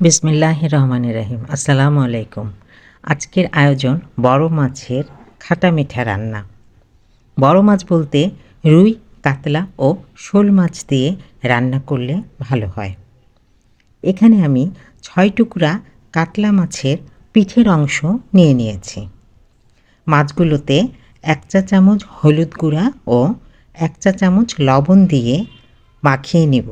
বিসমিল্লাহ রহমান রাহিম। আসসালামু আলাইকুম। আজকের আয়োজন বড় মাছের খাটা মিঠা রান্না। বড় মাছ বলতে রুই, কাতলা ও শোল মাছ দিয়ে রান্না করলে ভালো হয়। এখানে আমি ছয় টুকরা কাতলা মাছের পিঠের অংশ নিয়ে নিয়েছি। মাছগুলোতে এক চা চামচ হলুদ গুঁড়া ও এক চা চামচ লবণ দিয়ে মাখিয়ে নিব।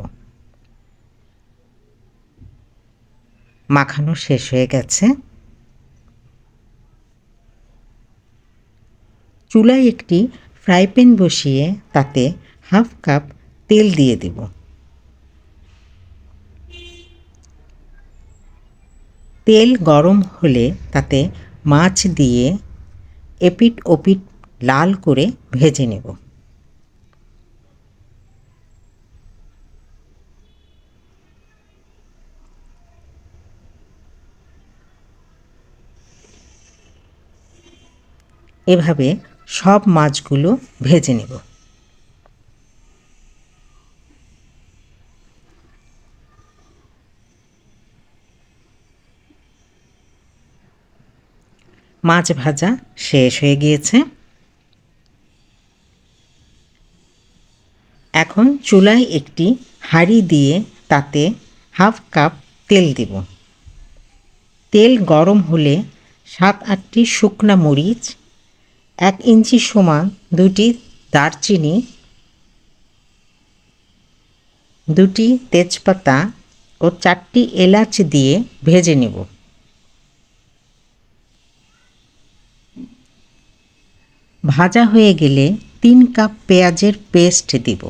মাখানো শেষ হয়ে গেছে। চুলায় একটি ফ্রাই প্যান বসিয়ে তাতে হাফ কাপ তেল দিয়ে দেব। তেল গরম হলে তাতে মাছ দিয়ে এপিট ওপিট লাল করে ভেজে নেব। এভাবে সব মাছগুলো ভেজে নেব। মাছ ভাজা শেষ হয়ে গিয়েছে। এখন চুলায় একটি হাঁড়ি দিয়ে তাতে হাফ কাপ তেল দেব। তেল গরম হলে সাত আটটি শুকনা মরিচ এক ইঞ্চি সমান দুটি দারচিনি, দুটি তেজপাতা ও চারটি এলাচ দিয়ে ভেজে নেব। ভাজা হয়ে গেলে তিন কাপ পেঁয়াজের পেস্ট দিব।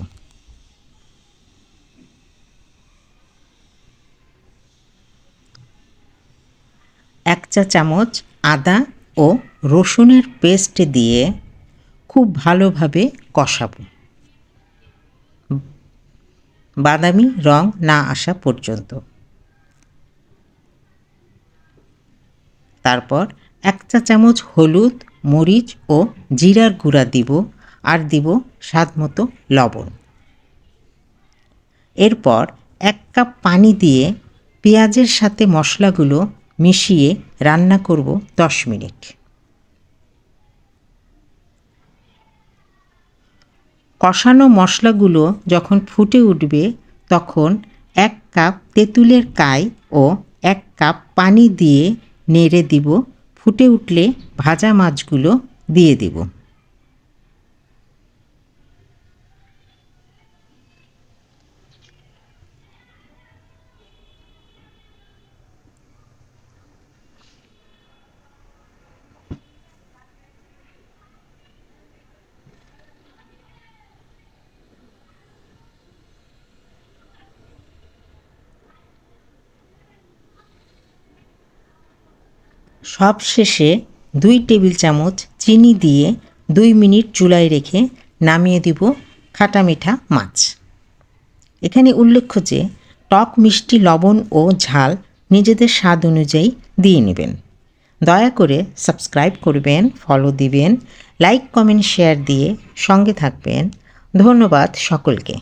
এক চা চামচ আদা ও রসুনের পেস্ট দিয়ে খুব ভালোভাবে কষাবো। বাদামি রং না আসা পর্যন্ত। তারপর এক চা চামচ হলুদ, মরিচ ও জিরার গুঁড়া দিব আর দিব স্বাদ মতো লবণ। এরপর এক কাপ পানি দিয়ে পেঁয়াজের সাথে মশলাগুলো মিশিয়ে রান্না করব দশ মিনিট। কষানো মশলাগুলো যখন ফুটে উঠবে, তখন এক কাপ তেঁতুলের কাই ও এক কাপ পানি দিয়ে নেড়ে দিব। ফুটে উঠলে ভাজা মাছগুলো দিয়ে দিব। সব শেষে দুই টেবিল চামচ চিনি দিয়ে দুই মিনিট চুলায় রেখে নামিয়ে দিব খাটা মিঠা মাছ। এখানে উল্লেখ্য যে, টক, মিষ্টি, লবণ ও ঝাল নিজেদের স্বাদ অনুযায়ী দিয়ে নেবেন। দয়া করে সাবস্ক্রাইব করবেন, ফলো দিবেন, লাইক, কমেন্ট, শেয়ার দিয়ে সঙ্গে থাকবেন। ধন্যবাদ সকলকে।